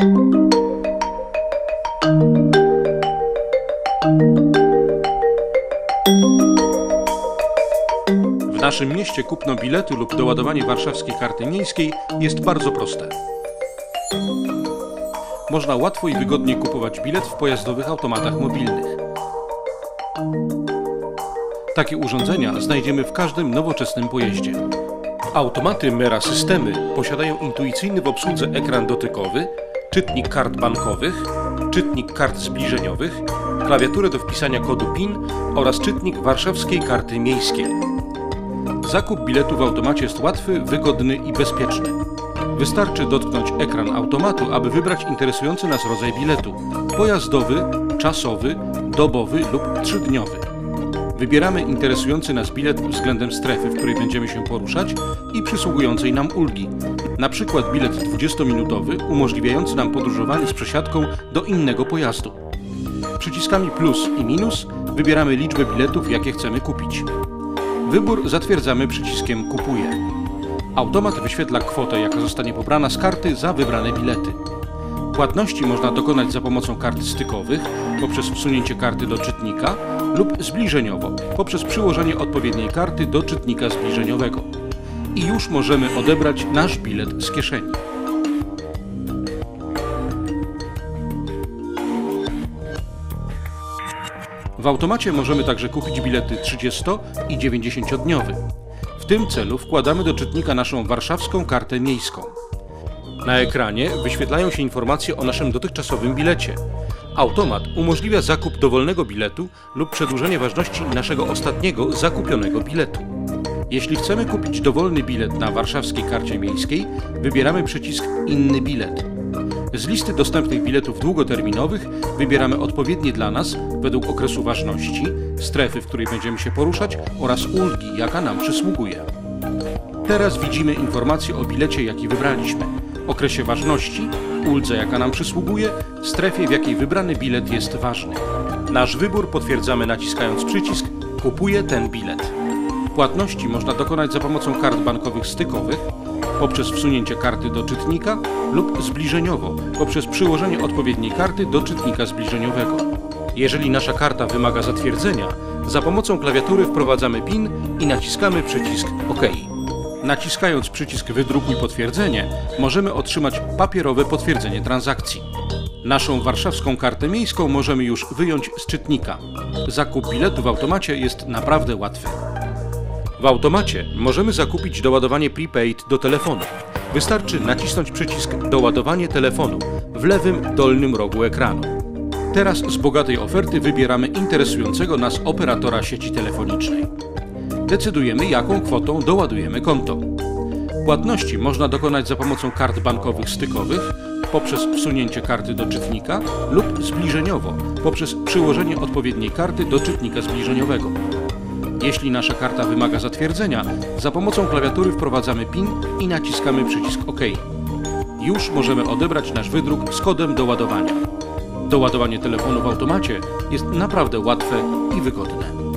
W naszym mieście kupno biletu lub doładowanie warszawskiej karty miejskiej jest bardzo proste. Można łatwo i wygodnie kupować bilet w pojazdowych automatach mobilnych. Takie urządzenia znajdziemy w każdym nowoczesnym pojeździe. Automaty Mera Systemy posiadają intuicyjny w obsłudze ekran dotykowy, czytnik kart bankowych, czytnik kart zbliżeniowych, klawiaturę do wpisania kodu PIN oraz czytnik warszawskiej karty miejskiej. Zakup biletu w automacie jest łatwy, wygodny i bezpieczny. Wystarczy dotknąć ekran automatu, aby wybrać interesujący nas rodzaj biletu pojazdowy, czasowy, dobowy lub trzydniowy. Wybieramy interesujący nas bilet względem strefy, w której będziemy się poruszać i przysługującej nam ulgi. Na przykład bilet 20-minutowy umożliwiający nam podróżowanie z przesiadką do innego pojazdu. Przyciskami plus i minus wybieramy liczbę biletów, jakie chcemy kupić. Wybór zatwierdzamy przyciskiem Kupuję. Automat wyświetla kwotę, jaka zostanie pobrana z karty za wybrane bilety. Płatności można dokonać za pomocą kart stykowych, poprzez wsunięcie karty do czytnika lub zbliżeniowo, poprzez przyłożenie odpowiedniej karty do czytnika zbliżeniowego. I już możemy odebrać nasz bilet z kieszeni. W automacie możemy także kupić bilety 30 i 90-dniowe. W tym celu wkładamy do czytnika naszą warszawską kartę miejską. Na ekranie wyświetlają się informacje o naszym dotychczasowym bilecie. Automat umożliwia zakup dowolnego biletu lub przedłużenie ważności naszego ostatniego zakupionego biletu. Jeśli chcemy kupić dowolny bilet na warszawskiej karcie miejskiej, wybieramy przycisk Inny bilet. Z listy dostępnych biletów długoterminowych wybieramy odpowiednie dla nas według okresu ważności, strefy, w której będziemy się poruszać oraz ulgi, jaka nam przysługuje. Teraz widzimy informacje o bilecie, jaki wybraliśmy, okresie ważności, uldze, jaka nam przysługuje, strefie, w jakiej wybrany bilet jest ważny. Nasz wybór potwierdzamy naciskając przycisk Kupuję ten bilet. Płatności można dokonać za pomocą kart bankowych stykowych, poprzez wsunięcie karty do czytnika lub zbliżeniowo, poprzez przyłożenie odpowiedniej karty do czytnika zbliżeniowego. Jeżeli nasza karta wymaga zatwierdzenia, za pomocą klawiatury wprowadzamy PIN i naciskamy przycisk OK. Naciskając przycisk Wydrukuj potwierdzenie, możemy otrzymać papierowe potwierdzenie transakcji. Naszą warszawską kartę miejską możemy już wyjąć z czytnika. Zakup biletu w automacie jest naprawdę łatwy. W automacie możemy zakupić doładowanie prepaid do telefonu. Wystarczy nacisnąć przycisk Doładowanie telefonu w lewym dolnym rogu ekranu. Teraz z bogatej oferty wybieramy interesującego nas operatora sieci telefonicznej. Decydujemy, jaką kwotą doładujemy konto. Płatności można dokonać za pomocą kart bankowych stykowych, poprzez wsunięcie karty do czytnika lub zbliżeniowo, poprzez przyłożenie odpowiedniej karty do czytnika zbliżeniowego. Jeśli nasza karta wymaga zatwierdzenia, za pomocą klawiatury wprowadzamy PIN i naciskamy przycisk OK. Już możemy odebrać nasz wydruk z kodem do ładowania. Doładowanie telefonu w automacie jest naprawdę łatwe i wygodne.